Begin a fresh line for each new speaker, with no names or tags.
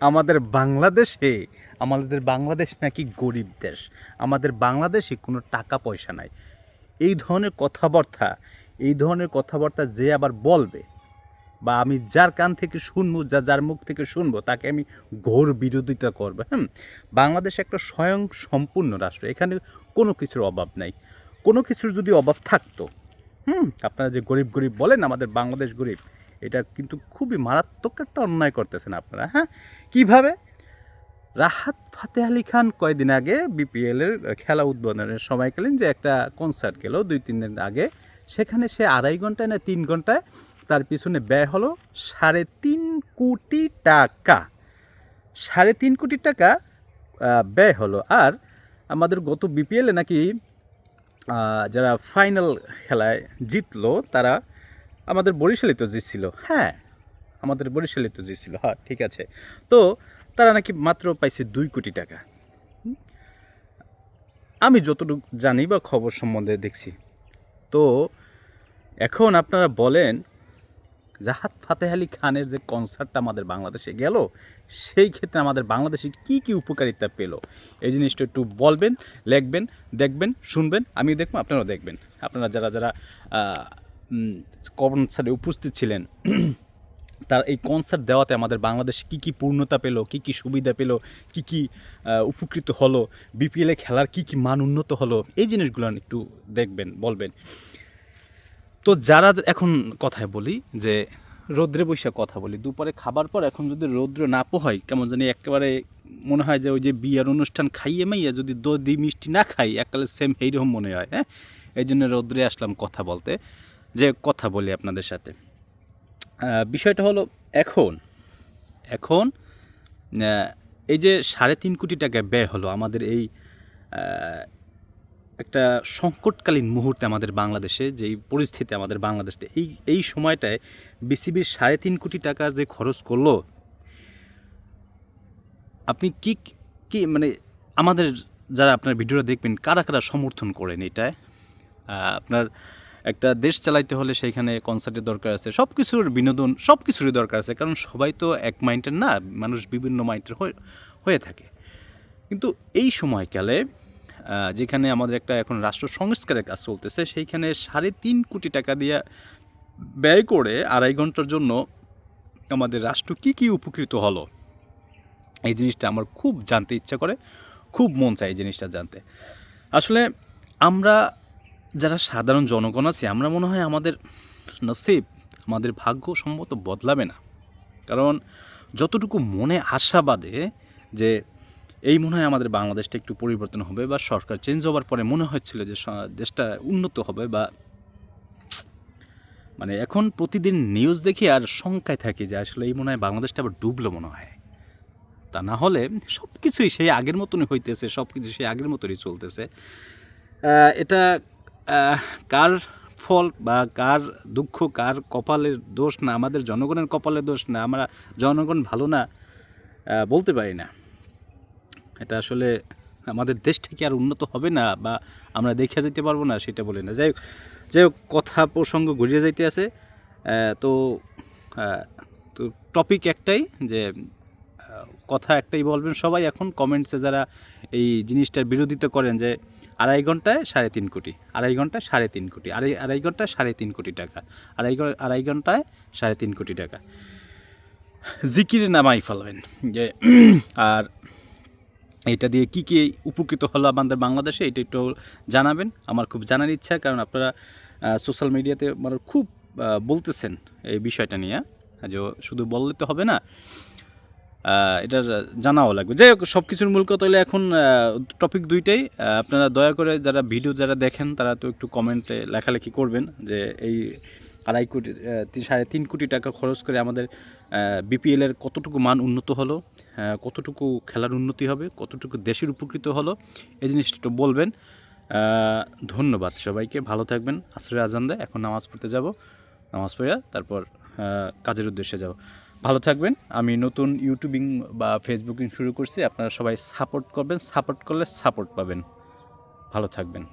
আমাদের বাংলাদেশে, আমাদের বাংলাদেশ নাকি গরিব দেশ? আমাদের বাংলাদেশে কোনো টাকা পয়সা নাই। এই ধরনের কথাবার্তা, এই ধরনের কথাবার্তা যে আবার বলবে, বা আমি যার কান থেকে শুনব, যা যার মুখ থেকে শুনব, তাকে আমি ঘোর বিরোধিতা করব হ্যাঁ বাংলাদেশ একটা স্বয়ং সম্পূর্ণ রাষ্ট্র, এখানে কোনো কিছুর অভাব নাই। কোনো কিছুর যদি অভাব থাকতো, হুম? আপনারা যে গরিব গরিব বলেন, আমাদের বাংলাদেশ গরিব এটা কিন্তু খুবই মারাত্মক একটা অন্যায় করতেছেন আপনারা হ্যাঁ? কীভাবে? রাহাত ফাতে আলী খান কয়েকদিন আগে বিপিএল এর খেলা উদ্বোধনের সময়কালীন যে একটা কনসার্ট গেল দুই, তিন দিন আগে। সেখানে সে আড়াই ঘন্টায় না তিন ঘন্টায় তার পিছনে ব্যয় হলো সাড়ে তিন কোটি টাকা। সাড়ে তিন কোটি টাকা ব্যয় হলো। আর আমাদের গত বিপিএলে নাকি যারা ফাইনাল খেলায় জিতলো, তারা আমাদের বরিশালই তো জিতছিল হ্যাঁ আমাদের বরিশালই তো জিতছিল হ্যাঁ ঠিক আছে। তো তারা নাকি মাত্র পাইছে দুই কোটি টাকা। আমি যতটুকু জানি বা খবর সম্বন্ধে দেখছি। তো এখন আপনারা বলেন, জাহাদ ফাতেহ আলী খানের যে কনসার্টটা আমাদের বাংলাদেশে গেল, সেই ক্ষেত্রে আমাদের বাংলাদেশে কি কি উপকারিতা পেল? এই জিনিসটা একটু বলবেন, লিখবেন, দেখবেন, শুনবেন আমি দেখব, আপনারাও দেখবেন। আপনারা যারা যারা কনসার্টে উপস্থিত ছিলেন। তার এই কনসার্ট দেওয়াতে আমাদের বাংলাদেশ কি কি পূর্ণতা পেল, কি কি সুবিধা পেল, কি কি উপকৃত হলো বিপিএলে খেলার কি কি মান উন্নত হলো, এই জিনিসগুলো একটু দেখবেন, বলবেন। তো যারা এখন কথায় বলি যে রৌদ্রে বৈশা কথা বলি, দুপুরে খাবার পর এখন যদি রৌদ্র না পোহাই কেমন জানি একেবারে মনে হয় যে ওই যে বিয়ের অনুষ্ঠান খাইয়ে মাইয়া যদি দই মিষ্টি না খাই, এককালে সেম এইরকম মনে হয় হ্যাঁ? এই জন্য রৌদ্রে আসলাম কথা বলতে। যে কথা বলি আপনাদের সাথে। বিষয়টা হলো এখন এখন এই যে সাড়ে তিন কোটি টাকা ব্যয় হলো আমাদের এই একটা সংকটকালীন মুহূর্তে আমাদের বাংলাদেশে, যেই পরিস্থিতি আমাদের বাংলাদেশে, এই এই সময়টায় বিসিবির সাড়ে তিন কোটি টাকার যে খরচ করল, আপনি কি কি মানে আমাদের যারা আপনার ভিডিওটা দেখবেন, কারা কারা সমর্থন করেন এটায়? আপনার একটা দেশ চালাইতে হলে সেইখানে কনসার্টের দরকার আছে সব কিছুর বিনোদন সব কিছুরই দরকার আছে, কারণ সবাই তো এক মাইন্ডের না, মানুষ বিভিন্ন মাইন্ডের হয়ে থাকে। কিন্তু এই সময়কালে যেখানে আমাদের একটা এখন রাষ্ট্র সংস্কারের কাজ চলতেছে, সেইখানে সাড়ে তিন কোটি টাকা দিয়ে ব্যয় করে আড়াই ঘণ্টার জন্য আমাদের রাষ্ট্র কি কি উপকৃত হলো? এই জিনিসটা আমার খুব জানতে ইচ্ছা করে, খুব মন চায় এই জিনিসটা জানতে। আসলে আমরা যারা সাধারণ জনগণ আছে, আমরা মনে হয় আমাদের নসিব, আমাদের ভাগ্য সম্ভবত বদলাবে না। কারণ যতটুকু মনে আশা বাদে যে এই মনে হয় আমাদের বাংলাদেশটা একটু পরিবর্তন হবে বা সরকার চেঞ্জ হওয়ার পরে মনে হচ্ছিল যে দেশটা উন্নত হবে বা মানে এখন প্রতিদিন নিউজ দেখি আর শঙ্কায় থাকি যে আসলে এই মনে হয় বাংলাদেশটা আবার ডুবলো মনে হয়। তা না হলে সব কিছুই সেই আগের মতনই হইতেছে সব কিছু সেই আগের মতনই চলতেছে। এটা কার ফল বা কার দুঃখ, কার কপালের দোষ না, আমাদের জনগণের কপালের দোষ না, আমরা জনগণ ভালো না বলতে পারি না। এটা আসলে আমাদের দেশটা কি আর উন্নত হবে না বা আমরা দেখে যেতে পারব না, সেটা বলি না। যাই হোক যাই হোক, কথা প্রসঙ্গ ঘুরিয়ে যাইতে আছে। তো তো টপিক একটাই যে কথা একটাই বলবেন, সবাই এখন কমেন্টসে যারা এই জিনিসটার বিরোধিতা করেন যে আড়াই ঘন্টায় সাড়ে তিন কোটি, আড়াই ঘন্টায় সাড়ে তিন কোটি, আড়াই আড়াই ঘন্টায় সাড়ে তিন কোটি টাকা, আড়াই আড়াই ঘন্টায় সাড়ে তিন কোটি টাকা। জিকির নামাই ফেলবেন যে, আর এটা দিয়ে কি কি উপকৃত হলো আমাদের বাংলাদেশে, এটা একটু জানাবেন। আমার খুব জানার ইচ্ছা, কারণ আপনারা সোশ্যাল মিডিয়াতে মানে খুব বলতেছেন এই বিষয়টা নিয়ে। যে শুধু বললে তো হবে না। এটার জানাও লাগবে। যাই হোক সব কিছুর মূল কথা হলে এখন টপিক দুইটাই। আপনারা দয়া করে যারা ভিডিও যারা দেখেন, তারা তো একটু কমেন্টে লেখালেখি করবেন যে এই আড়াই কোটি সাড়ে তিন কোটি টাকা খরচ করে আমাদের বিপিএলের কতটুকু মান উন্নত হলো কতটুকু খেলার উন্নতি হবে, কতটুকু দেশের উপকৃত হলো, এই জিনিসটা একটু বলবেন। ধন্যবাদ সবাইকে, ভালো থাকবেন। আসরে আজান দেয়, এখন নামাজ পড়তে যাব, নামাজ পড়ে তারপর কাজের উদ্দেশ্যে যাব। ভালো থাকবেন। আমি নতুন ইউটিউবিং বা ফেসবুকিং শুরু করছি। আপনারা সবাই সাপোর্ট করবেন। সাপোর্ট করলে সাপোর্ট পাবেন। ভালো থাকবেন।